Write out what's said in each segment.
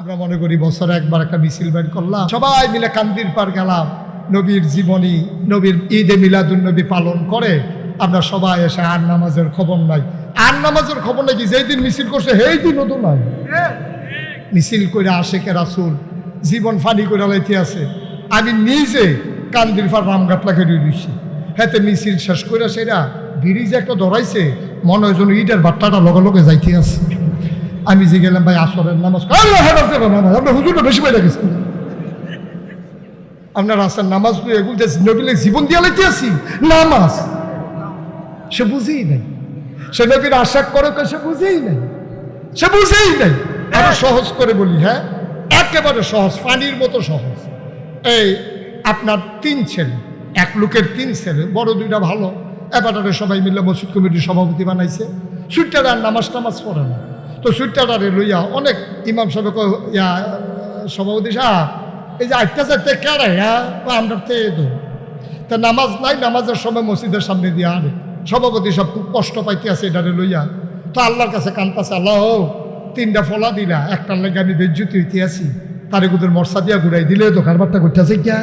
আমরা মনে করি বছরে একবার একটা মিছিল বের করলাম। সবাই মিলে কান্দির পার গেলাম। নবীর জীবনী, নবীর ঈদে মিলাদুল নবী পালন করে আমরা সবাই এসে আর নামাজের খবর নাই। আর নামাজের খবর নাকি যেই দিন মিছিল করছে, সেই দিনও তো নাই। মিছিল করে আসে কে রাসুল জীবন ফানি করে লাইতে আছে। আমি নিজে কান্দির পার লাগে দিয়েছি হেতে মিছিল শেষ করে সেরা ব্রিজ একটা ধরাইছে। মনে হয় যেন ইটের বাট্টাটা লগে লগে যাইতে আছে। আমি যে গেলাম ভাই আসরের নামাজ আপনার হুজুরটা বেশি পাইলে গেছেন আপনার রাস্তার নামাজ নবীলে জীবন দিয়ে লাইতে নামাজ। সে বুঝেই নাই। সে নবীর আশা করে সে বুঝেই নাই। সে বুঝেই নাই। আরও সহজ করে বলি হ্যাঁ? একেবারে সহজ পানির মতো সহজ। এই আপনার তিন ছেলে, এক লোকের তিন ছেলে, বড় দুইটা ভালো। এবারে সবাই মিলে মসজিদ কমিটির সভাপতি বানাইছে। সুইটার আর নামাজ টামাজ পড়ে না। তো সুইটারে লইয়া অনেক ইমাম সাহেব ইয়া, সভাপতি সাহ এই যে আটটা চারটে কেড়ে হ্যাঁ? আমরা তে তা নামাজ নাই, নামাজের সময় মসজিদের সামনে দিয়ে আনে। সভাপতি সব খুব কষ্ট পাইতে আছে এটারে লইয়া তো আল্লাহর কাছে কান্তাছে, আল্লাহ তিনটা ফলা দিলা, একটার লেগে আমি বেজ্জুতি হইতে আছি তারে কুদের মর্সা দিয়া ঘুরাই দিলে তো কারবারটা করতেছে কিয়া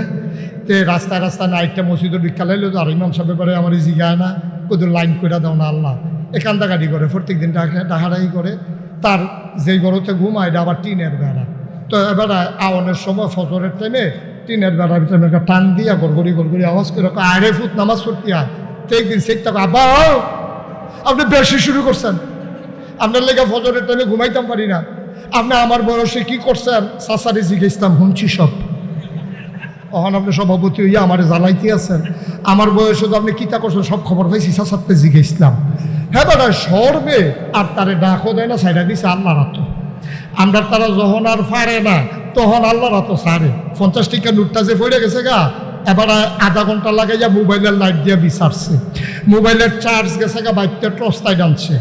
তে রাস্তায় রাস্তায় না একটা মসজিদের ভিক্ষা লাইলো, তো আর ইমাম সাহেব পরে আমার জিগায় না কুদের লাইন করে দাও না, আল্লাহ। এ গাড়ি করে প্রত্যেক দিন ডাহারাই করে। তার যেই গরতে ঘুমায়, এটা আবার টিনের বেড়া। তো এবার আওয়ানের সময় ফজরের টাইমে টিনের বেড়ার ভিতরে টান দিয়া গড়গড়ি গড়গড়ি আওয়াজ করে আরে ফুট নামাজ পড়তে হয় তো একদিন আপনি বেশি শুরু করছেন। আপনার লেগে ফজরের টাইমে ঘুমাইতাম পারি না। আপনি আমার বয়সে কি করছেন? সাসারে জিজ্ঞেসতাম শুনছি সব। অহন আপনি সভাপতি হইয়া আমার জ্বালাইতে আছেন। আমার বয়সে তো আপনি কিতা করছেন? সব খবর পাইছি সাসাতে জিজ্ঞেসলাম হ্যাঁ বেটা সরবে আর তারে ডাকও দেয় না সাইডা দিছে আল্লাহ রাত আমরা তারা যখন আর পারে না, তখন আল্লাহ রাত সারে। পঞ্চাশ টিকা নোটটা যে পড়ে গেছে গা, এবার আধা ঘণ্টা লাগে যা মোবাইলের লাইট দিয়ে বিচারছে। মোবাইলের চার্জ গেছে গা বাইকটা টর্চ লাইট আনছে।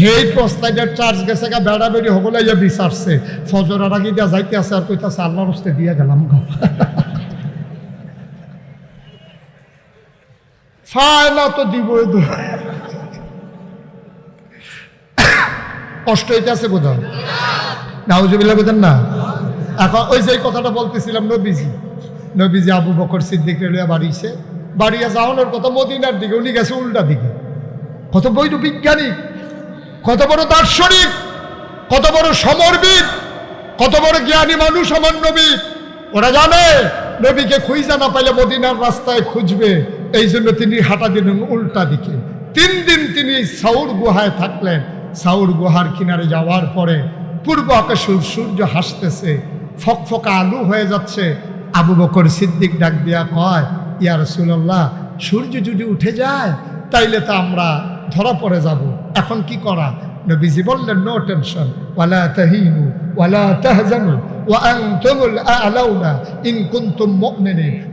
সেই টর্চ লাইটের চার্জ গেছে গা বেড়া বেড়ি হবলে ইয়া বিচারছে। ফজরের আগে দিয়া যাইতে আছে, আর কইতাছে, আল্লাহর হস্তে দিয়ে গেলাম গা। ফায়না তো দিবই কষ্ট হইতেছে বোধহয় নাউজুবিল্লাহ বোধেন না? এখন ওই যে কথাটা বলতেছিলাম নবীজি। নবীজি আবু বকর সিদ্দিক রেলুয়া বাড়িছে। বাড়িয়া যাওয়ানোর কথা মদিনার দিকে, উনি গেছে উল্টা দিকে। কত বৈধ বিজ্ঞানী, কত বড় দার্শনিক, কত বড় সমরবিদ, কত বড় জ্ঞানী মানুষ আমার নবী। ওরা জানে, নবীকে খুঁজা না পাইলে মদিনার রাস্তায় খুঁজবে। এই জন্য তিনি হাঁটা দিলেন উল্টা দিকে। তিন দিন তিনি সাউর গুহায় থাকলেন। সাউর গুহার কিনারে যাওয়ার পরে পূর্ব আকাশে সূর্য হাসতেছে ফকফকা আলু হয়ে যাচ্ছে। আবু বকর সিদ্দিক ডাক দিয়া কয় ইয়ার রসুল্লাহ সূর্য যদি উঠে যায়, তাইলে তো আমরা ধরা পড়ে যাব। এখন কি করা? নবীজি বললেন, নো টেনশন। ওয়ালা তাহিনু, ওয়ালা তাহজানু। আনতুমুল আ'লাউনা, ইন কুনতুম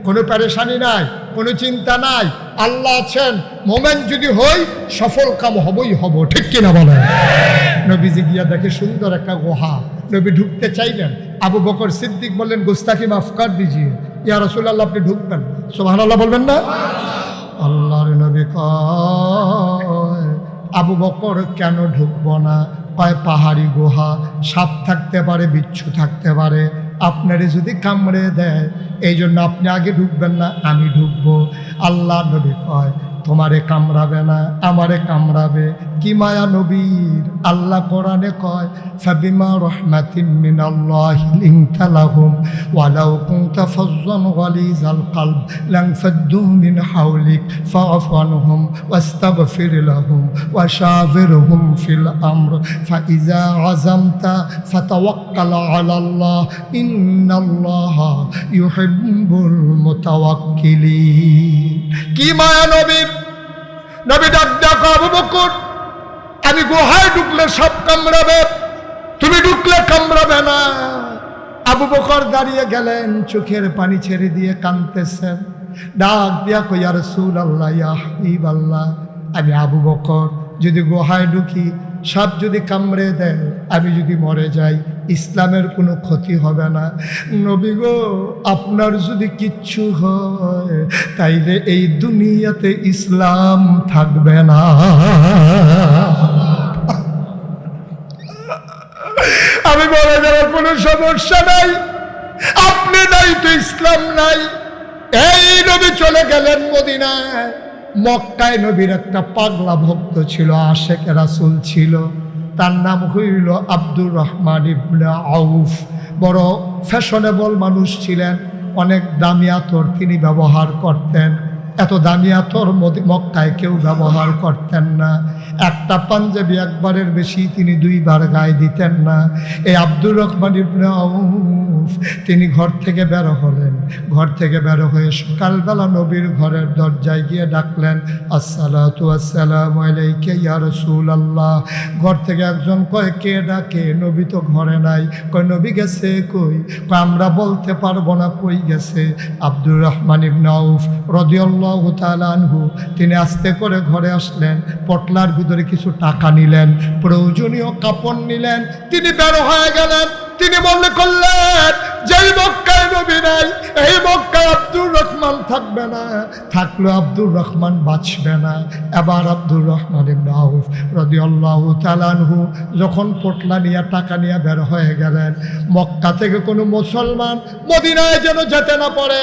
কোনো পেরেশানি নাই, কোনো চিন্তা নাই, আল্লাহ আছেন। মোমেন যদি হই, সফল কাম হবই হব, ঠিক কিনা বলেন? নবীজি গিয়া দেখে সুন্দর একটা গুহা। নবী ঢুকতে চাইলেন। আবু বকর সিদ্দিক বললেন গুস্তাকি মাফ কর দিজিয়ে ইয়া রাসূলুল্লাহ, আপনি ঢুকবেন। সুবহানাল্লাহ বলবেন না? আল্লাহর নবী কয়, আবু বকর কেন ঢুকবো না? কয় পাহাড়ি গুহা, সাপ থাকতে পারে, বিচ্ছু থাকতে পারে। আপনারে যদি কামড়ে দেয়, এই জন্য আপনি আগে ঢুকবেন না, আমি ঢুকবো। আল্লাহ নবী কয় তোমারে কামড়াবে না, আমারে কামড়াবে। কি মায়া নবীর, আল্লাহ কোরআনে কয়, ফাবিমা রহমাতিন মিনাল্লাহি লিনতা লাহুম, ওয়ালাউ কুনতা ফাজ্জান গালিজাল কলব লানফাদ্দু মিন হাওলিক, ফাআফু আনহুম, ওয়াস্তাগফির লাহুম, ওয়াশাবিরহুম ফিল আমর, ফাইজা আযামতা ফাতাওয়াক্কাল আলাল্লাহ, ইন্নাল্লাহা ইউহিব্বুল মুতাওয়াক্কিলিন। কি মায়া নবীর ডাক আবু বকর। আমি গুহায় ঢুকলে সব কামড়াবে, তুমি ঢুকলে কামড়াবে না। আবু বকর দাঁড়িয়ে গেলেন, চোখের পানি ছেড়ে দিয়ে কাঁদতেছেন। ডাক দিয়া কইয়া রসুল আল্লাহ ইয়া হাবিব আল্লাহ আমি আবু বকর। যদি গুহায় ঢুকি, সব যদি কামড়ে দেয়, আমি যদি মরে যাই ইসলামের কোনো ক্ষতি হবে না। নবী গো, আপনার যদি কিচ্ছু হয়, তাইলে এই দুনিয়াতে ইসলাম থাকবে না। আমি বলে যাওয়ার কোনো সমস্যা নাই। আপনি নাই তো ইসলাম নাই। এই নবী চলে গেলেন মদিনায়। মক্কায় নবীর একটা পাগলা ভক্ত ছিল, আশেক রাসুল ছিল। তার নাম হইল আব্দুর রহমান ইবনে আউফ। বড় ফ্যাশনেবল মানুষ ছিলেন, অনেক দামি আতর তিনি ব্যবহার করতেন। এত দামি আতর মক্কায় কেউ ব্যবহার করতেন না। একটা পাঞ্জাবি একবারের বেশি তিনি দুইবার গায়ে দিতেন না। এই আব্দুর রহমান ইবনে তিনি ঘর থেকে বের হলেন। ঘর থেকে বের হয়ে সকালবেলা নবীর ঘরের দরজায় গিয়ে ডাকলেন, আসসালাতু আসসালামু আলাইকা ইয়া রাসূলুল্লাহ। ঘর থেকে একজন কয়, কে ডাকে? নবী তো ঘরে নাই। কয়, নবী গেছে কই? আমরা বলতে পারব না কই গেছে। আব্দুর রহমান ইবনে আউফ রাদিয়াল্লাহু তাআলা আনহু, তিনি আস্তে করে ঘরে আসলেন, পটলার ভিতরে কিছু টাকা নিলেন, প্রয়োজনীয় কাপড় নিলেন, তিনি বের হয়ে গেলেন, তিনি মনে করলেন, যেই মক্কায় নবী নাই, এই মক্কায় আব্দুর রহমান থাকবে না। থাকল আব্দুর রহমান বাঁচবে না। এবার আব্দুর রহমান ইবনে আউফ রাদিয়াল্লাহু তাআলা আনহু যখন পোটলা নিয়ে, টাকা নিয়ে বের হয়ে গেলেন, মক্কা থেকে কোনো মুসলমান মদিনায় যেন যেতে না পারে।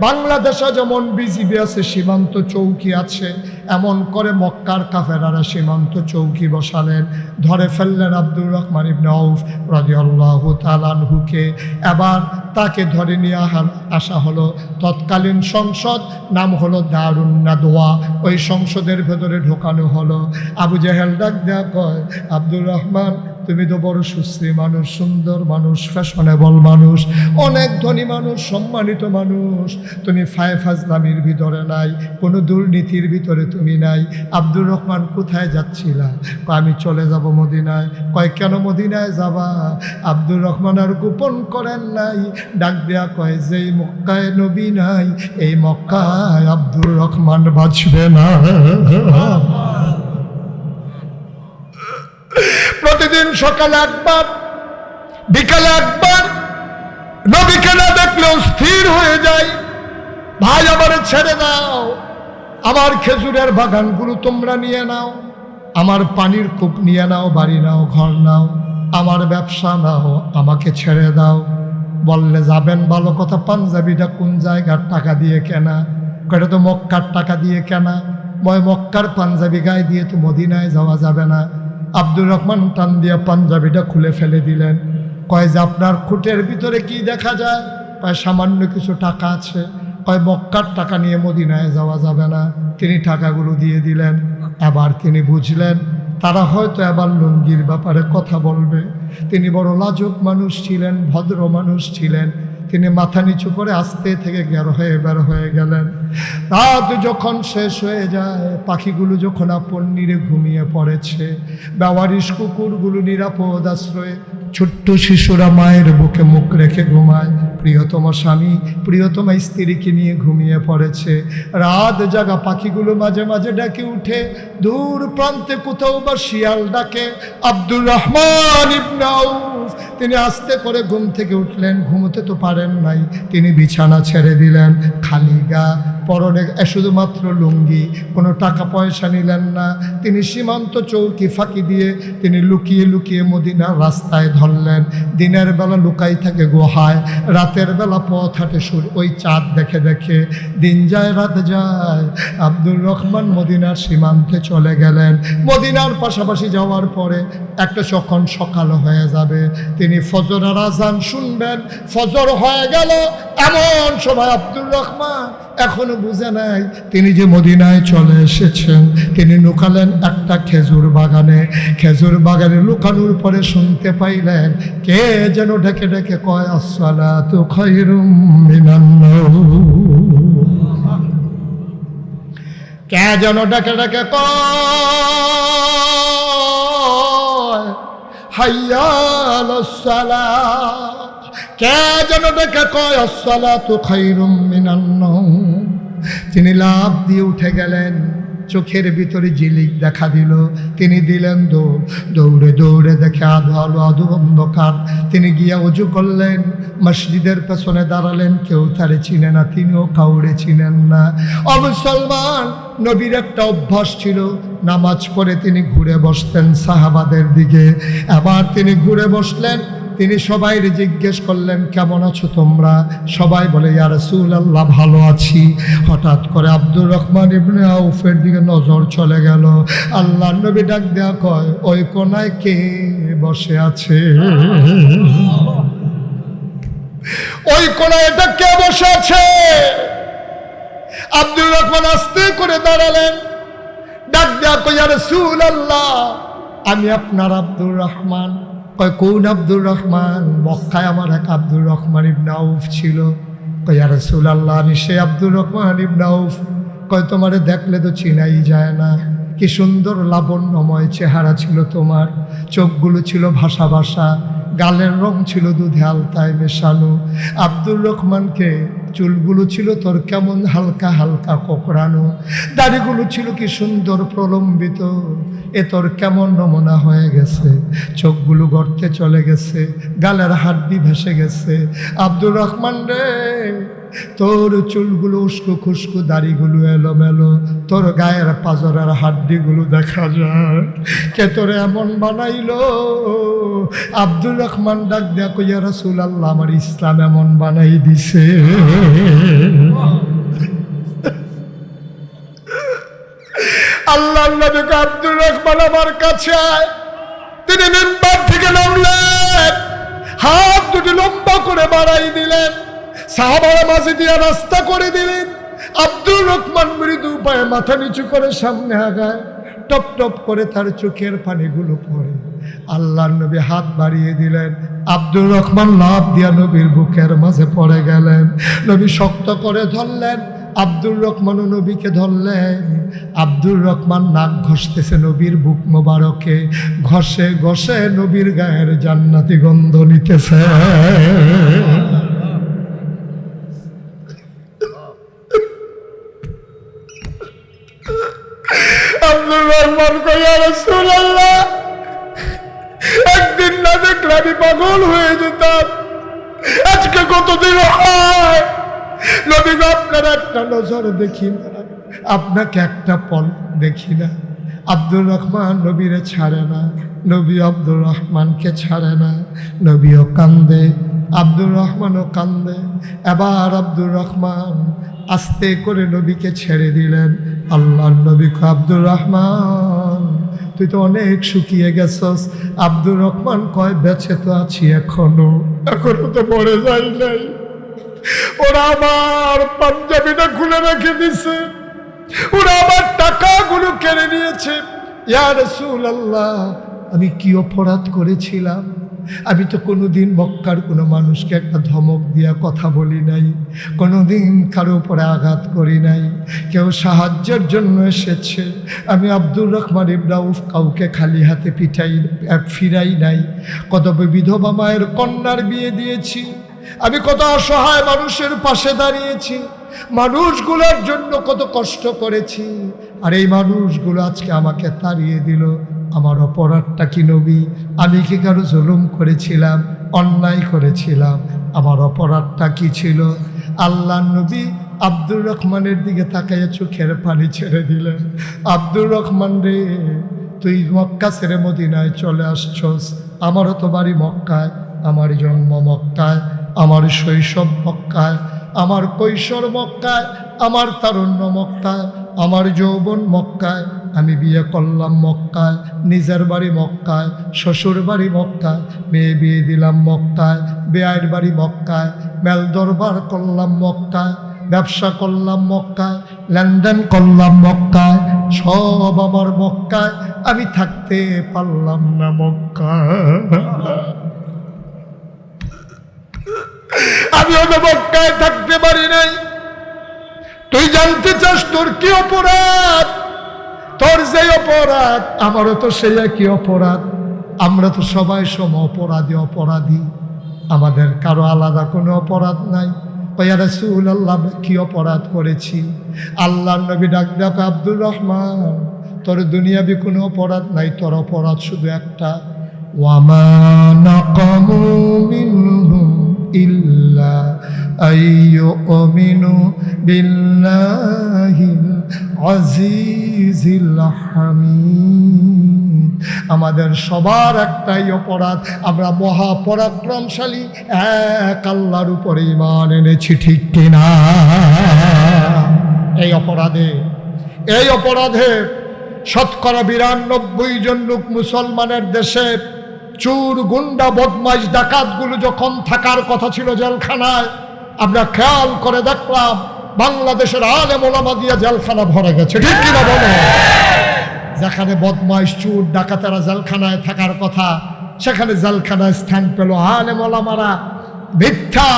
বাংলাদেশে যেমন বিজিবি আছে, সীমান্ত চৌকি আছে, এমন করে মক্কার কাফেরারা সীমান্ত চৌকি বসালেন। ধরে ফেললেন আব্দুর রহমান ইবনে আউফ রাদিয়াল্লাহু তাআলা আনহুকে। এবার তাকে ধরে নিয়ে আসা হলো তৎকালীন সংসদ, নাম হলো দারুণ নাদোয়া ওই সংসদের ভেতরে ঢোকানো হলো। আবু জাহেল ডাক দেয়া কয়, আব্দুর রহমান তুমি তো বড় সুশ্রী মানুষ, সুন্দর মানুষ ফ্যাশনেবল মানুষ, অনেক ধনী মানুষ, সম্মানিত মানুষ। তুমি ফায় ফাজলামির ভিতরে নাই, কোনো দুর্নীতির ভিতরে তুমি নাই। আব্দুর রহমান কোথায় যাচ্ছিলা? আমি চলে যাব মদিনায়। কয়, কেন মদিনায় যাবা? আব্দুর রহমান আর গোপন করেন নাই। ডাক দেয়া কয়, যেই মক্কায় নবী নাই, এই মক্কায় আব্দুর রহমান বাঁচবে না। প্রতিদিন সকালে একবার, বিকালে একবার, নবীকে না দেখলেও স্থির হয়ে যায় ভাই, আমারে ছেড়ে দাও। আমার খেজুরের বাগানগুলো তোমরা নিয়ে নাও। আমার পানির কূপ নিয়ে নাও, বাড়ি নাও, ঘর নাও। আমার ব্যবসা নাও, আমাকে ছেড়ে দাও। বললে, যাবেন ভালো কথা, পাঞ্জাবিটা কোন জায়গার টাকা দিয়ে কেনা? এটা তো মক্কার টাকা দিয়ে কেনা। ময় মক্কার পাঞ্জাবি গায়ে দিয়ে তো মদিনায় যাওয়া যাবে না। আব্দুর রহমান টান দিয়ে পাঞ্জাবিটা খুলে ফেলে দিলেন। কয় যে আপনার খুঁটের ভিতরে কি দেখা যায়? কয়, সামান্য কিছু টাকা আছে। কয়, মক্কার টাকা নিয়ে মদিনায় যাওয়া যাবে না। তিনি টাকাগুলো দিয়ে দিলেন। এবার তিনি বুঝলেন, তারা হয়তো এবার লুঙ্গির ব্যাপারে কথা বলবে। তিনি বড় লাজুক মানুষ ছিলেন, ভদ্র মানুষ ছিলেন। তিনি মাথা নিচু করে আস্তে থেকে গের হয়ে বের হয়ে গেলেন। রাত যখন শেষ হয়ে যায়, পাখিগুলো যখন আপন নিরে ঘুমিয়ে পড়েছে ব্যবহারিস কুকুরগুলো নিরাপদ আশ্রয়ে ছোট্ট শিশুরা মায়ের বুকে মুখ রেখে ঘুমায়। প্রিয়তম স্বামী, প্রিয়তম স্ত্রীকে নিয়ে ঘুমিয়ে পড়েছে। রাত জাগা পাখিগুলো মাঝে মাঝে ডাকে উঠে, দূর প্রান্তে কোথাও বা শিয়াল ডাকে, আব্দুর রহমান ইবনাউ তিনি আস্তে করে ঘুম থেকে উঠলেন, ঘুমোতে তো পারেন নাই। তিনি বিছানা ছেড়ে দিলেন, খালি গা পরনে শুধুমাত্র লুঙ্গি, কোনো টাকা পয়সা নিলেন না। তিনি সীমান্ত চৌকি ফাঁকি দিয়ে তিনি লুকিয়ে লুকিয়ে মদিনার রাস্তায় ধরলেন। দিনের বেলা লুকাই থাকে গুহায়, রাতের বেলা পথ হাঁটে সুর, ওই চাঁদ দেখে দেখে দিন যায়, রাত যায়। আব্দুর রহমান মদিনার সীমান্তে চলে গেলেন। মদিনার পাশাপাশি যাওয়ার পরে একটা যখন সকাল হয়ে যাবে, তিনি ফজরের আজান শুনবেন। ফজর হয়ে গেল এমন সময় আব্দুর রহমান এখনও বুঝে নাই। তিনি যে মদিনায় চলে এসেছেন, তিনি লুকালেন একটা খেজুর বাগানে। খেজুর বাগানে লুকানোর পরে শুনতে পাইলেন, কে যেন ডেকে ডেকে কয় আসলা তো কে যেন ডেকে ডেকে কয়, হাইয়াল কে যেন ডেকে কয় আসসালা তো খৈরুম মিনান্নম তিনি লাভ দিয়ে উঠে গেলেন, চোখের ভিতরে জিলিক দেখা দিল। তিনি দিলেন দৌড়। দৌড়ে দৌড়ে দেখে আধো আলো, আধু অন্ধকার। তিনি গিয়া উজু করলেন। মসজিদের পেছনে দাঁড়ালেন, কেউ তারে চিনে না, তিনিও কাউরে চিনেন না। অমুসলমান নবীর একটা অভ্যাস ছিল, নামাজ পড়ে তিনি ঘুরে বসতেন সাহাবাদের দিকে। এবার তিনি ঘুরে বসলেন তিনি সবাই জিজ্ঞেস করলেন, কেমন আছো তোমরা? সবাই বলে, ইয়া আল্লাহ ভালো আছি। হঠাৎ করে আব্দুর রহমান ইবনে আউফের দিকে নজর চলে গেল। আল্লাহ নবী ডাক দেয়া কয়, ওই কোনায় কে বসে আছে? ওই কোনায় এটা কে বসে আছে? আব্দুর রহমান আস্তে করে দাঁড়ালেন। ডাক দেয়া কই ইয়া আল্লাহ আমি আপনার আব্দুর রহমান। কয়, কোন আব্দুর রহমান? মক্কায় আমার এক আব্দুর রহমান ইবনে আউফ ছিল। কয়, ইয়া রসুল আল্লাহ আমি সে আব্দুর রহমান ইবনে আউফ। কয়, তোমারে দেখলে তো চিনাই যায় না। কি সুন্দর লাবণ্যময় চেহারা ছিল তোমার। চোখগুলো ছিল ভাষা ভাষা। গালের রং ছিল দুধে আলতায় মেশানো। আব্দুর রহমানকে চুলগুলো ছিল তোর কেমন হালকা হালকা কোকড়ানো, দাড়িগুলো ছিল কি সুন্দর প্রলম্বিত, এ তোর কেমন নমুনা হয়ে গেছে, চোখগুলো গর্তে চলে গেছে, গালের হাড্ডি ভেসে গেছে। আব্দুর রহমান রে তোর চুলগুলো উস্কো খুস্কো, দাড়িগুলো এলোমেলো, তোর গায়ের পাজরের হাড্ডিগুলো দেখা যায়। কে তোরে এমন বানাইলো? আব্দুর রহমান ডাক দেয়া কইয়া রসুল আল্লাহ আমার ইসলাম এমন বানাই দিছে। আল্লাহ নবীকে আব্দুর রহমান আমার কাছে তিনি মেম্বার থেকে নামলেন, হাত দুটি লম্বা করে বাড়াই দিলেন। সাহাবারা মাঝে দিয়ে রাস্তা করে দিলেন। আব্দুর রহমান মৃদু পায়ে মাথা নিচু করে সামনে আগায়, টপ টপ করে তার চোখের পানিগুলো পড়ে। আল্লাহ নবী হাত বাড়িয়ে দিলেন। আব্দুর রহমান লাভ দিয়া নবীর বুকের মাঝে পড়ে গেলেন। নবী শক্ত করে ধরলেন। আব্দুর রহমান নবীকে ধরলেন। আব্দুর রহমান নাক ঘষতেছে নবীর বুক মোবারকে। ঘষে ঘষে নবীর গায়ের জান্নাতি গন্ধ নিতেছে। আব্দুর রহমান কইয়া রাসূলুল্লাহ, একদিন না দেখলে আমি পাগল হয়ে যেতাম। আজকে কতদিন হয়? নবী আপনার একটা নজর দেখি না, আপনাকে একটা পল দেখি না। আব্দুর রহমান নবীরে ছাড়ে না, নবী আব্দুর রহমানকে ছাড়ে না, নবীও কান্দে আব্দুর রহমানও কান্দে। এবার আব্দুর রহমান আস্তে করে নবীকে ছেড়ে দিলেন। আল্লাহ নবী আব্দুর রহমান, তুই তো অনেক শুকিয়ে গেছস। আব্দুর রহমান কয়, বেঁচে তো আছি এখনও। এখনও তো মরে যাই নাই। ওরা আমার পাঞ্জাবিটা খুলে রেখে দিছে। ওরা আমার টাকাগুলো কেড়ে নিয়েছে। ইয়া রাসূলুল্লাহ, আমি কি অপরাধ করেছিলাম? আমি তো কোনোদিন মক্কার কোনো মানুষকে একটা ধমক দিয়া কথা বলি নাই। কোনোদিন কারও উপরে আঘাত করি নাই। কেউ সাহায্যের জন্য এসেছে। আমি আব্দুর রহমান ইবরাউফ কাউকে খালি হাতে পিঠাই ফিরাই নাই। কত বিধবা মায়ের কন্যার বিয়ে দিয়েছি। আমি কত অসহায় মানুষের পাশে দাঁড়িয়েছি। মানুষগুলোর জন্য কত কষ্ট করেছি। আর এই মানুষগুলো আজকে আমাকে তাড়িয়ে দিল। আমার অপরাধটা কি নবী? আমি কি কারও জুলুম করেছিলাম, অন্যায় করেছিলাম? আমার অপরাধটা কি ছিল? আল্লাহ নবী আব্দুর রহমানের দিকে তাকাইয়া চোখের পানি ছেড়ে দিলেন। আব্দুর রহমান রে, তুই মক্কা ছেড়ে মদিনায় চলে আসছস। আমারও তো বাড়ি মক্কায়, আমার জন্ম মক্কায়, আমার শৈশব মক্কায়, আমার কৈশোর মক্কায়, আমার তারুণ্য মক্কায়, আমার যৌবন মক্কায়। আমি বিয়ে করলাম মক্কায়, নিজের বাড়ি মক্কায়, শ্বশুর বাড়ি মক্কায়, মেয়ে বিয়ে দিলাম মক্কায় বেয়ের বাড়ি মক্কায় মেল দরবার করলাম মক্কায়, ব্যবসা করলাম মক্কায়, লেনদেন করলাম মক্কায়, সব আমার মক্কায়, আমি থাকতে পারলাম না মক্কায়। আমি ওদের মক্কায় থাকতে পারি নাই। তুই জানতে চাস তোর কি অপরাধ? তোর যে অপরাধ, আমারও তো সেই একই অপরাধ। আমরা তো সবাই সম অপরাধী অপরাধী। আমাদের কারও আলাদা কোনো অপরাধ নাই। কয়া আল্লাহ কি অপরাধ করেছি? আল্লাহ নবী ডাক ডাক, আব্দুর রহমান, তোর দুনিয়াবি কোনো অপরাধ নাই, তোর অপরাধ শুধু একটা। ওয়ামা নাকামু মিনহুম ইল্লা أيؤمن بالله العزيز الحميد আমাদের সবার একটাই অপরাধ আমরা মহাপরাক্রমশালী এক আল্লাহর উপরে ইমান এনেছি ঠিক কিনা এই অপরাধে এই অপরাধে শতকরা বিরানব্বই জন লোক মুসলমানের দেশে চুর, গুন্ডা, বদমাইশ, ডাকাতগুলো যখন থাকার কথা ছিল জেলখানায়, আমরা খেয়াল করে দেখলাম বাংলাদেশের আলে মোলামা দিয়ে জেলখানা ভরে গেছে। ঠিক কিনা বলো? যেখানে বদমাইশ, চুর, ডাকাতেরা জেলখানায় থাকার কথা, সেখানে জেলখানায় স্থান পেল আলে মোলামারা মিথ্যা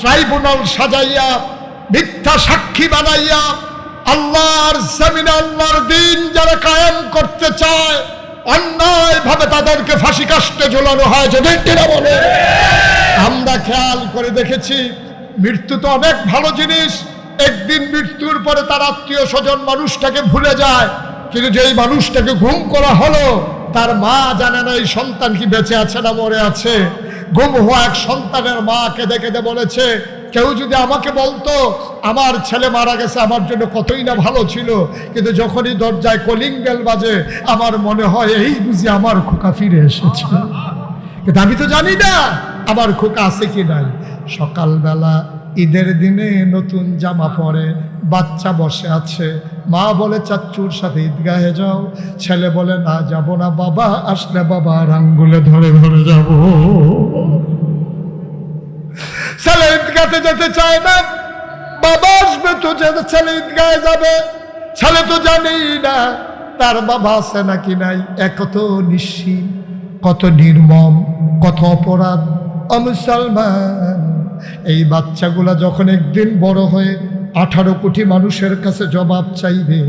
ট্রাইব্যুনাল সাজাইয়া, মিথ্যা সাক্ষী বানাইয়া, আল্লাহর জমিনে আল্লাহর দিন যারা কায়েম করতে চায় অন্যায় ভাবে তাদেরকে ফাঁসি কাষ্টে ঝোলানো হয় যদি বলে। আমরা খেয়াল করে দেখেছি, মৃত্যু তো অনেক ভালো জিনিস। একদিন মৃত্যুর পরে তার আত্মীয় স্বজন মানুষটাকে ভুলে যায়। কিন্তু যেই মানুষটাকে ঘুম করা হলো, তার মা জানে না এই সন্তান কি বেঁচে আছে না মরে আছে। গুম হওয়া এক সন্তানের মা কেঁদে কেঁদে বলেছে, কেউ যদি আমাকে বলতো, আমার ছেলে মারা গেছে, আমার জন্য কতই না ভালো ছিল। কিন্তু যখনই দরজায় কলিং বেল বাজে, আমার মনে হয় এই বুঝি আমার খোকা ফিরে এসেছে। কিন্তু আমি তো জানি না, আমার খোকা আছে কি নাই। সকালবেলা ঈদের দিনে নতুন জামা পরে, বাচ্চা বসে আছে। মা বলে চাচ্চুর সাথে ঈদগাহে যাও। ছেলে বলে, না, যাব না বাবা, আসলে বাবা আঙ্গুলে ধরে ধরে যাব। ছেলে ঈদগাতে যেতে চায় না। বাবা আসবে তো ছেলে ঈদগাহে যাবে। ছেলে তো জানেই না তার বাবা আছে নাকি নাই। একত নিশ্চিত, কত নির্মম, কত অপরাধ। অমুসলমান এই বাচ্চাগুলা যখন একদিন বড় হয়ে আঠারো কোটি মানুষের কাছে জবাব চাইবে,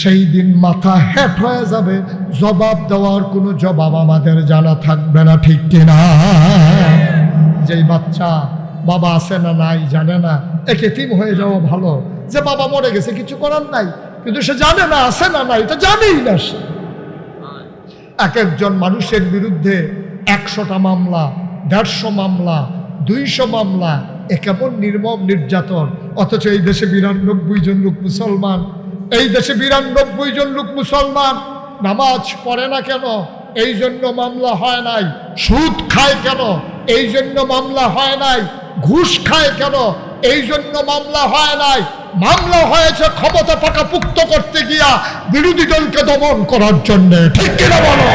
সেই দিন মাথা হ্যাট হয়ে যাবে, জবাব দেওয়ার কোনো জবাব আমাদের জানা থাকবে না, ঠিক কিনা যেই বাচ্চা বাবা আছে না নাই জানে না, একে তিম হয়ে যাওয়া ভালো। যে বাবা মরে গেছে কিছু করার নাই, কিন্তু সে জানে না আছে না নাই, এটা জানেই না সে। এক একজন মানুষের বিরুদ্ধে একশোটা মামলা, দেড়শো মামলা দুইশো মামলা এ কেমন নির্মম নির্যাতন? অথচ এই দেশে বিরানব্বই জন লোক মুসলমান। এই দেশে বিরানব্বই জন লোক মুসলমান। নামাজ পড়ে না কেন? এই জন্য মামলা হয় নাই। সুদ খায় কেন? এই জন্য মামলা হয় নাই। ঘুষ খায় কেন? এই জন্য মামলা হয় নাই। মামলা হয়েছে ক্ষমতা পাকাপুক্ত করতে গিয়া বিরোধী দলকে দমন করার জন্য। ঠিক কিনা বলো?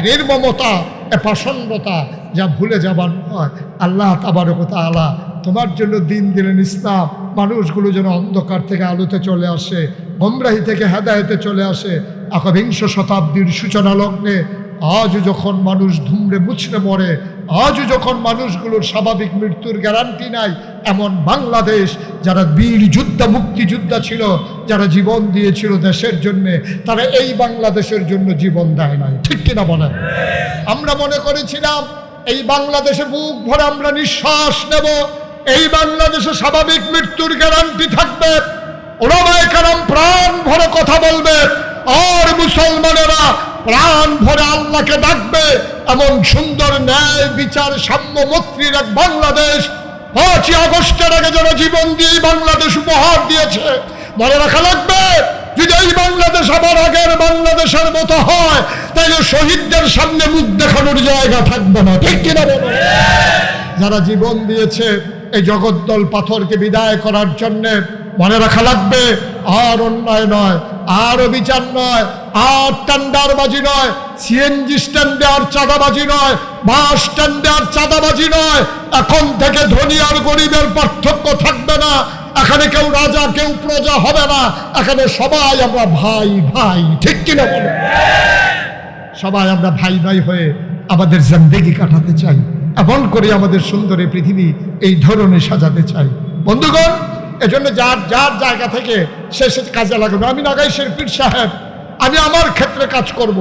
নির্মমতা প্রসন্নতা যা ভুলে যাবার নয়। আল্লাহ তাবারকতা আলা তোমার জন্য দিন দিলেন ইসলাম। মানুষগুলো যেন অন্ধকার থেকে আলোতে চলে আসে, গমরাহি থেকে হেদায়তে চলে আসে। একবিংশ শতাব্দীর সূচনা লগ্নে আজও যখন মানুষ ধুমড়ে মুছড়ে মরে, আজও যখন মানুষগুলোর স্বাভাবিক মৃত্যুর গ্যারান্টি নাই, এমন বাংলাদেশ যারা বীর যোদ্ধা, মুক্তিযোদ্ধা ছিল, যারা জীবন দিয়েছিল দেশের জন্য, তারা এই বাংলাদেশের জন্য জীবন দেয় নাই। ঠিক কিনা বলেন? আমরা মনে করেছিলাম, এই বাংলাদেশে বুক ভরে আমরা নিঃশ্বাস নেব, এই বাংলাদেশে স্বাভাবিক মৃত্যুর গ্যারান্টি থাকবে ওরামায় কারাম প্রাণ ভরে কথা বলবে, আর মুসলমানেরা প্রাণ ভরে আল্লাহকে ডাকবে। এমন সুন্দর ন্যায় বিচার সাম্য মৈত্রীর এক বাংলাদেশ। পাঁচই আগস্টের আগে যারা জীবন দিয়ে বাংলাদেশ উপহার দিয়েছে। মনে রাখা লাগবে, যদি এই বাংলাদেশ আবার আগের বাংলাদেশের মতো হয় তাহলে শহীদদের সামনে মুখ দেখানোর জায়গা থাকবে না। ঠিক কিনা বলো? যারা জীবন দিয়েছে, এই জগদ্দল পাথরকে বিদায় করার জন্যে মনে রাখা লাগবে, আর অন্যায় নয়, আর বিচার নয়, আর টেন্ডারবাজি নয় সিএনজি স্ট্যান্ডে আর চাঁদাবাজি নয় বাস স্ট্যান্ডে আর চাঁদাবাজি নয়, এখন থেকে ধনী আর গরিবের পার্থক্য থাকবে না, এখানে কেউ রাজা, কেউ প্রজা হবে না, এখানে সবাই আমরা ভাই ভাই, ঠিক কিনা বলো? সবাই আমরা ভাই ভাই হয়ে আমাদের জিন্দেগি কাটাতে চাই, এমন করে আমাদের সুন্দর পৃথিবী এই ধরনের সাজাতে চাই। বন্ধুগণ এজন্য যার যার জায়গা থেকে সে সে কাজে লাগাবে। আমি নাগাই শেরপির সাহেব, আমি আমার ক্ষেত্রে কাজ করব।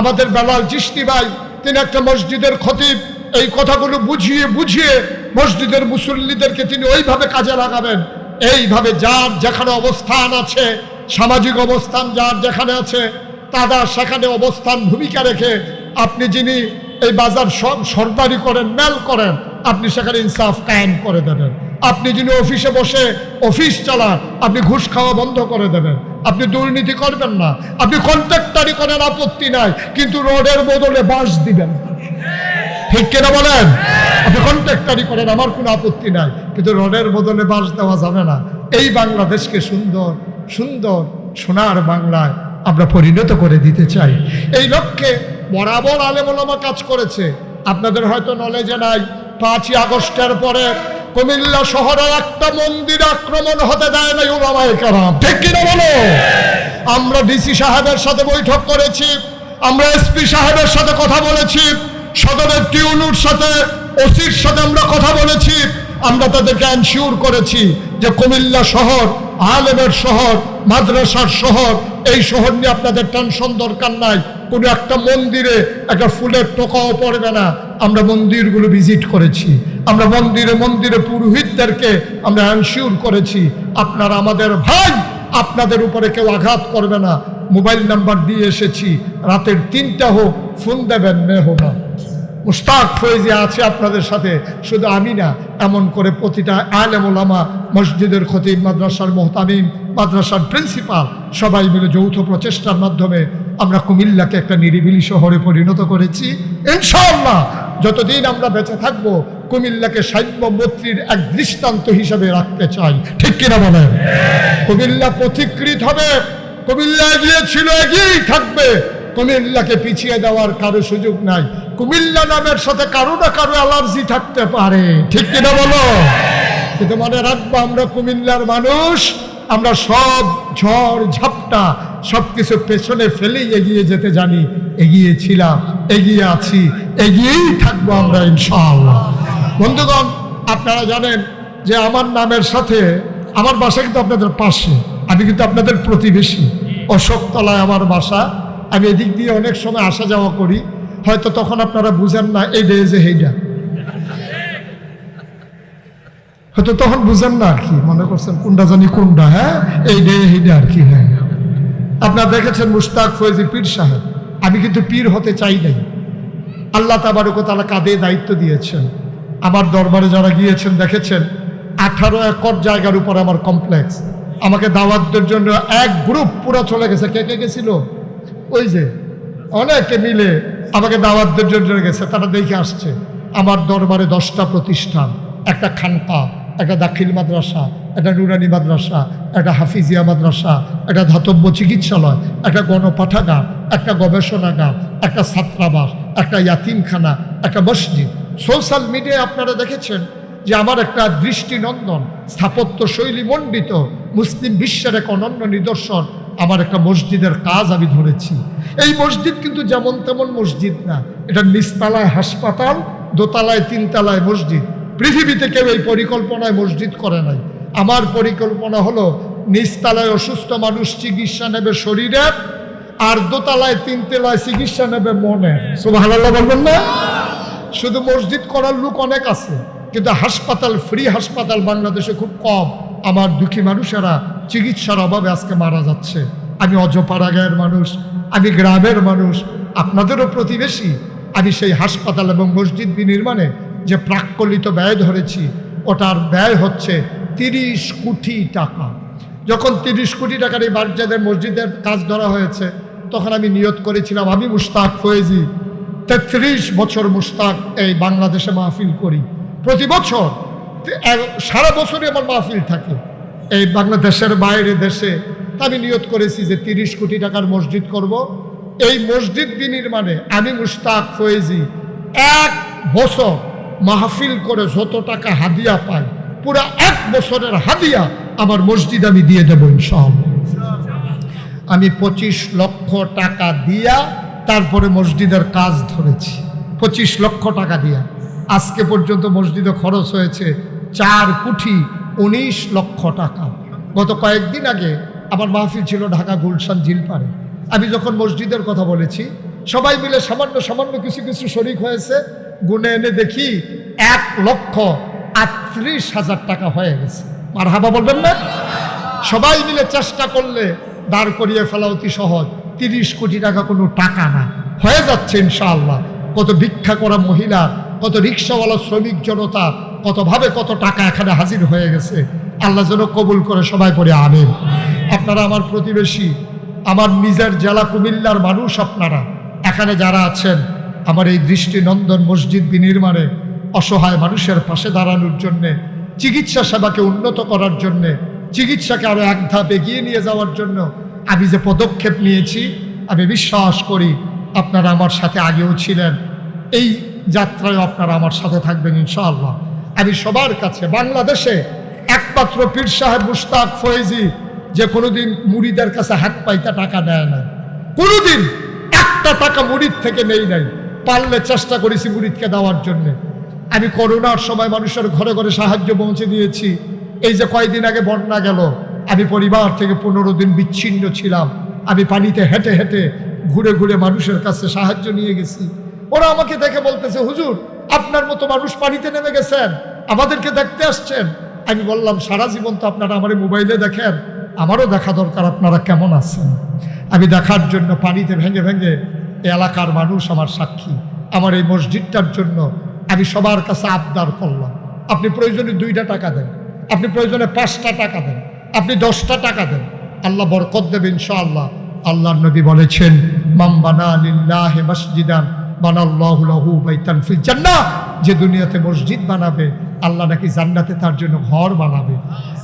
আমাদের বেলাল চিস্তি ভাই, তিনি একটা মসজিদের খতিব। এই কথাগুলো বুঝিয়ে বুঝিয়ে মসজিদের মুসল্লিদেরকে তিনি ওইভাবে কাজে লাগাবেন। এইভাবে যার যেখানে অবস্থান আছে, সামাজিক অবস্থান যার যেখানে আছে, তারা সেখানে অবস্থান ভূমিকা রেখে আপনি যিনি এই বাজার সব সরদারি করেন, মেল করেন, আপনি সেখানে ইনসাফ কায়েম করে দেবেন। আপনি যিনি অফিসে বসে অফিস চালান, আপনি ঘুষ খাওয়া বন্ধ করে দেবেন। আপনি দুর্নীতি করবেন না। আপনি কন্ট্রাক্টারি করেন আপত্তি নাই, কিন্তু রোডের বদলে বাস দিবেন। ঠিক কিনা বলেন? আপনি কন্ট্রাক্টারি করেন, আমার কোনো আপত্তি নাই, কিন্তু রোডের বদলে বাস দেওয়া যাবে না। এই বাংলাদেশকে সুন্দর সুন্দর, সোনার বাংলায় আমরা পরিণত করে দিতে চাই। এই লক্ষ্যে বরাবর আলেমোলামা কাজ করেছে। আপনাদের হয়তো নলেজে নাই, পাঁচই আগস্টের পরে কুমিল্লা শহরে একটা মন্দির আক্রমণ হতে দেয় না ওলামায়ে কারাম। ঠিক কিনা বলো? আমরা ডিসি সাহেবের সাথে বৈঠক করেছি, আমরা এসপি সাহেবের সাথে কথা বলেছি, সদরের টিউনুর সাথে, ওসির সাথে আমরা কথা বলেছি, আমরা তাদেরকে এনশিওর করেছি যে কুমিল্লা শহর, আলেমের শহর, মাদ্রাসার শহর, এই শহর নিয়ে আপনাদের টেনশন দরকার নাই। কোনো একটা মন্দিরে একটা ফুলের টোকাও পড়বে না। আমরা মন্দিরগুলো ভিজিট করেছি। আমরা মন্দিরে মন্দিরে পুরোহিতদেরকে আমরা এনশিওর করেছি, আপনারা আমাদের ভাই, আপনাদের উপরে কেউ আঘাত করবে না। মোবাইল নাম্বার দিয়ে এসেছি, রাতের তিনটা হোক, ফোন দেবেন মেহো না। মুস্তাক ফয়েজি আছে আপনাদের সাথে, শুধু আমি না, এমন করে প্রতিটা আলেম ওলামা, মসজিদের খতিব, মাদ্রাসার মোহতামিম, মাদ্রাসার প্রিন্সিপাল, সবাই মিলে যৌথ প্রচেষ্টার মাধ্যমে আমরা কুমিল্লাকে একটা নিরিবিলি শহরে পরিণত করেছি। ইনশাআল্লাহ যতদিন আমরা বেঁচে থাকব, কুমিল্লাকে সাম্য মৈত্রীর এক দৃষ্টান্ত হিসেবে রাখতে চাই। ঠিক কিনা বলেন? কুমিল্লা পথিকৃত হবে, কুমিল্লা এগিয়ে ছিল, এগিয়েই থাকবে। কুমিল্লাকে পিছিয়ে দেওয়ার কারও সুযোগ নাই। কুমিল্লা নামের সাথে কারও না কারও অ্যালার্জি থাকতে পারে। ঠিক কিনা বলো? কিন্তু মনে রাখব, আমরা কুমিল্লার মানুষ, আমরা সব ঝড়, ঝাপটা সব কিছু পেছনে ফেলেই এগিয়ে যেতে জানি। এগিয়েছিলাম, এগিয়ে আছি। এগিয়েই থাকব আমরা ইনশাআল্লাহ। বন্ধুগণ, আপনারা জানেন যে আমার নামের সাথে, আমার বাসা কিন্তু আপনাদের পাশে, আমি কিন্তু আপনাদের প্রতিবেশী। অশোকতলায় আমার বাসা। আমি এদিক দিয়ে অনেক সময় আসা যাওয়া করি। হয়তো তখন আপনারা বুঝেন না, এই ডে যে হেইডা। হয়তো তখন বুঝেন না আর কি, মনে করছেন কোনটা জানি কোনটা হ্যাঁ? এই ডে হেইডা আর কি হ্যাঁ। আপনারা দেখেছেন মুস্তাক ফৈজি পীর সাহেব। আমি কিন্তু পীর হতে চাই নাই। আল্লাহ তাবারকতালা কাঁধে দায়িত্ব দিয়েছেন। আমার দরবারে যারা গিয়েছেন, দেখেছেন, আঠারো একর জায়গার উপর আমার কমপ্লেক্স আমাকে দাওয়াতদের জন্য এক গ্রুপ পুরো চলে গেছে। কে কে গেছিল? ওই যে, অনেকে মিলে আমাকে দাওয়াতদের জন্য গেছে। তারা দেখে আসছে, আমার দরবারে দশটা প্রতিষ্ঠান, একটা খানকা, একটা দাখিল মাদ্রাসা একটা নুরানি মাদ্রাসা একটা হাফিজিয়া মাদ্রাসা একটা ধাতব্য চিকিৎসালয়, একটা গণপাঠাগার, একটা গবেষণাগার, একটা ছাত্রাবাস, একটা ইয়াতিমখানা, একটা মসজিদ। সোশ্যাল মিডিয়ায় আপনারা দেখেছেন যে আমার একটা দৃষ্টিনন্দন স্থাপত্য শৈলী মণ্ডিত, মুসলিম বিশ্বের এক অনন্য নিদর্শন, আমার একটা মসজিদের কাজ আমি ধরেছি। এই মসজিদ কিন্তু যেমন তেমন মসজিদ না, এটা নিচতলায় হাসপাতাল, দোতলায় তিনতলায় মসজিদ। পৃথিবীতে কেউ এই পরিকল্পনায় মসজিদ করে নাই। আমার পরিকল্পনা হলো নিচতলায় অসুস্থ মানুষ চিকিৎসা নেবে শরীরের আর দোতলায় তিনতলায় চিকিৎসা নেবে মনে। সুবহানাল্লাহ বলবেন না? শুধু মসজিদ করার লোক অনেক আছে, কিন্তু হাসপাতাল, ফ্রি হাসপাতাল বাংলাদেশে খুব কম। আমার দুঃখী মানুষেরা চিকিৎসার অভাবে আজকে মারা যাচ্ছে। আমি অজপাড়া গায়ের মানুষ, আমি গ্রামের মানুষ, আপনাদেরও প্রতিবেশী। আমি সেই হাসপাতাল এবং মসজিদ বিনির্মাণে যে প্রাক্কলিত ব্যয় ধরেছি, ওটার ব্যয় হচ্ছে তিরিশ কোটি টাকা। যখন তিরিশ কোটি টাকার এই বাচ্চাদের মসজিদের কাজ ধরা হয়েছে, তখন আমি নিয়ত করেছিলাম, আমি মুস্তাক ফয়েজি, তেত্রিশ বছর মুস্তাক এই বাংলাদেশে মাহফিল করি। প্রতি বছর সারা বছরই আমার মাহফিল থাকে। এই বাংলাদেশের বাইরে দেশে আমি নিয়ত করেছি যে তিরিশ কোটি টাকার মসজিদ করব। এই মসজিদ বিনির্মাণে আমি মুস্তাক ফয়েজি এক বছর মাহফিল করে যত টাকা হাদিয়া পাই পুরা এক বছরের হাদিয়া আমার মসজিদ আমি দিয়ে দেবো ইনশাআল্লাহ। আমি পঁচিশ লক্ষ টাকা দিয়া তারপরে মসজিদের কাজ ধরেছি। পঁচিশ লক্ষ টাকা দিয়া। আজকে পর্যন্ত মসজিদে খরচ হয়েছে চার কোটি উনিশ লক্ষ টাকা। গত কয়েকদিন আগে আমার মাহফিল ছিল ঢাকা গুলশান জিলপাড়ে আমি যখন মসজিদের কথা বলেছি, সবাই মিলে সামান্য সামান্য কিছু কিছু শরিক হয়েছে। গুনে এনে দেখি এক লক্ষ আটত্রিশ হাজার টাকা হয়ে গেছে। আর হাবা বলবেন না? সবাই মিলে চেষ্টা করলে দাঁড় করিয়ে ফেলা অতি সহজ। তিরিশ কোটি টাকা কোনো টাকা না। হয়ে যাচ্ছে ইনশাআল্লাহ। কত ভিক্ষা করা মহিলা, কত রিক্সাওয়ালা শ্রমিক জনতা, কতভাবে কত টাকা এখানে হাজির হয়ে গেছে। আল্লাহ যেন কবুল করে সবাই পড়ে আনেন আপনারা আমার প্রতিবেশী, আমার নিজের জেলা কুমিল্লার মানুষ আপনারা। এখানে যারা আছেন, আমার এই দৃষ্টিনন্দন মসজিদ বিনির্মাণে অসহায় মানুষের পাশে দাঁড়ানোর জন্যে, চিকিৎসা সেবাকে উন্নত করার জন্যে, চিকিৎসাকে আরও এক ধাপ এগিয়ে নিয়ে যাওয়ার জন্য আমি যে পদক্ষেপ নিয়েছি, আমি বিশ্বাস করি আপনারা আমার সাথে আগেও ছিলেন। এই যাত্রায় আপনারা আমার সাথে থাকবেন ইনশাআল্লাহ। আমি সবার কাছে, বাংলাদেশে একমাত্র পীর সাহেব মুস্তাক ফয়েজি যে কোনোদিন মুড়িদের কাছে হাত পাইতে টাকা নেয় না কোনোদিন একটা টাকা মুড়িদ থেকে নেই নাই। পারলে চেষ্টা করেছি মুড়িদকে দেওয়ার জন্য। আমি করোনার সময় মানুষের ঘরে ঘরে সাহায্য পৌঁছে দিয়েছি। এই যে কয়দিন আগে বন্যা গেল, আমি পরিবার থেকে পনেরো দিন বিচ্ছিন্ন ছিলাম। আমি পানিতে হেঁটে হেঁটে ঘুরে ঘুরে মানুষের কাছে সাহায্য নিয়ে গেছি। ওরা আমাকে দেখে বলতেছে, হুজুর, আপনার মতো মানুষ পানিতে নেমে গেছেন, আমাদেরকে দেখতে আসছেন। আমি বললাম, সারা জীবন তো আপনারা আমার মোবাইলে দেখেন, আমারও দেখা দরকার, আপনারা কেমন আছেন? আমি দেখার জন্য পানিতে ভেঙে ভেঙে এলাকার মানুষ আমার সাক্ষী। আমার এই মসজিদটার জন্য আমি সবার কাছে আবদার করলাম। আপনি প্রয়োজনে দুইটা টাকা দেন, আপনি প্রয়োজনে পাঁচটা টাকা দেন, আপনি দশটা টাকা দেন। আল্লাহ বরকত দেবে ইনশাআল্লাহ। আল্লাহর নবী বলেছেন মাম বানা লিল্লাহি মসজিদান জান্নাহ। যে দুনিয়াতে মসজিদ বানাবে, আল্লাহ নাকি জান্নাতে তার জন্য ঘর বানাবে।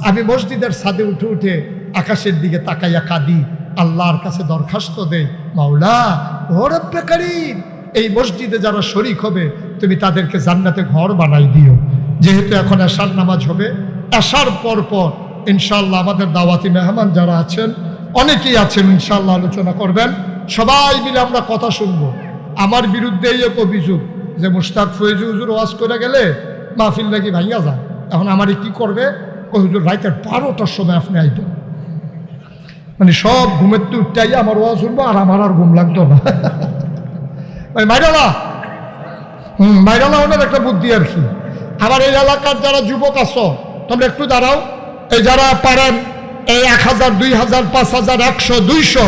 আমি মসজিদের ছাদে উঠে উঠে আকাশের দিকে তাকাইয়া কাঁদি। আল্লাহর কাছে দরখাস্ত দেই, মাওলা, ও এই মসজিদে যারা শরিক হবে, তুমি তাদেরকে জান্নাতে ঘর বানাই দিও। যেহেতু এখন এশার নামাজ হবে এশার পর পর ইনশাল্লাহ আমাদের দাওয়াতি মেহমান যারা আছেন, অনেকেই আছেন ইনশাল্লাহ আলোচনা করবেন। সবাই মিলে আমরা কথা শুনব। আমার বিরুদ্ধে এই এক অভিযোগ যে মুস্তাক ফয়েজ হুজুর ওয়াজ করে গেলে মাহফিল নাকি ভাইয়া যায়। এখন আমারই কি করবে? কই হুজুর, রাইতের বারোটার সময় আপনি আইতেন মানে সব ঘুমের তো উঠতেই আমার ওয়াজ শুনব আর আমার আর ঘুম লাগতো না। ওই মাইরালা হুম ওনার একটা বুদ্ধি আর কি। আমার এই এলাকার যারা যুবক আছো, তোমরা একটু দাঁড়াও। এই যারা পারেন, এই এক হাজার, দুই হাজার, পাঁচ হাজার, একশো, দুইশো,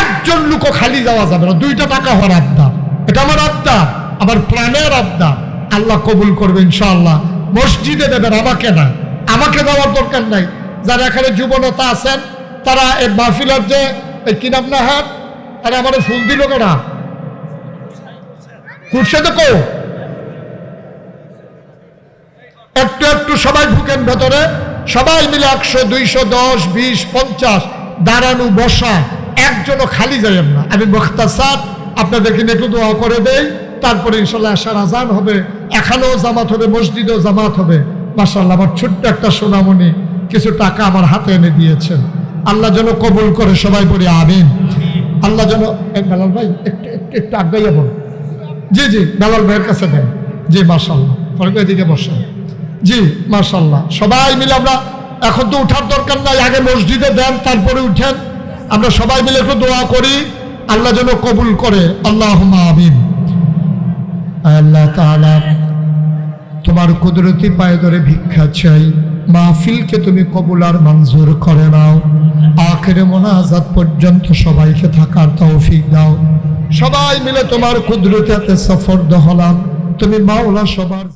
একজন লুকো খালি যাওয়া যাবে না। দুইটা টাকা হওয়ার আবদার। এটা আমার আবদার, আমার প্রাণের আবদার। আল্লাহ কবুল করবে ইনশাআল্লাহ। মসজিদে দেবেন, আমাকে না। আমাকে দেওয়ার দরকার নাই। যারা এখানে যুবনতা আছেন, তারা এই মাহফিলের যে, এই নাম না হাত আরে আমার ফুল দিল কেনা কুটছে তো একটু একটু সবাই ঢুকেন ভেতরে। সবাই মিলে একশো, দুইশো, দশ, বিশ, পঞ্চাশ। দাঁড়ানো, বসা। একজনও খালি না। আমি আপনাদেরকে একটু দোয়া করে দেই। তারপরে ইনশাল্লাহ আসার আজান হবে। এখানেও জামাত হবে, মসজিদেও জামাত হবে। মাসাল্লাহ আমার ছোট্ট একটা সোনামণি কিছু টাকা আমার হাতে এনে দিয়েছেন। আল্লাহ যেন কবুল করে সবাই পড়ে আমিন। আল্লাহ যেন এই বেলাল ভাই, একটু একটু একটু আগাইয়া বল জি জি বেলাল ভাইয়ের কাছে দেন। জি মার্শাল্লাহ এদিকে বসেন। জি মার্শাল্লাহ সবাই মিলে আমরা, এখন তো উঠার দরকার নাই, আগে মসজিদে দেন, তারপরে উঠেন। আমরা সবাই মিলে একটু দোয়া করি, আল্লাহ যেন কবুল করে। আল্লাহ আমিন। আল্লাহ তোমার কুদরতি পায়ে ধরে ভিক্ষা চাই। মাহফিলকে তুমি কবুল আর মঞ্জুর করে নাও। আখেরে মোনাজাত পর্যন্ত সবাইকে থাকার তৌফিক দাও। সবাই মিলে তোমার কুদরতে সফর দহলাম তুমি মাওলা সবার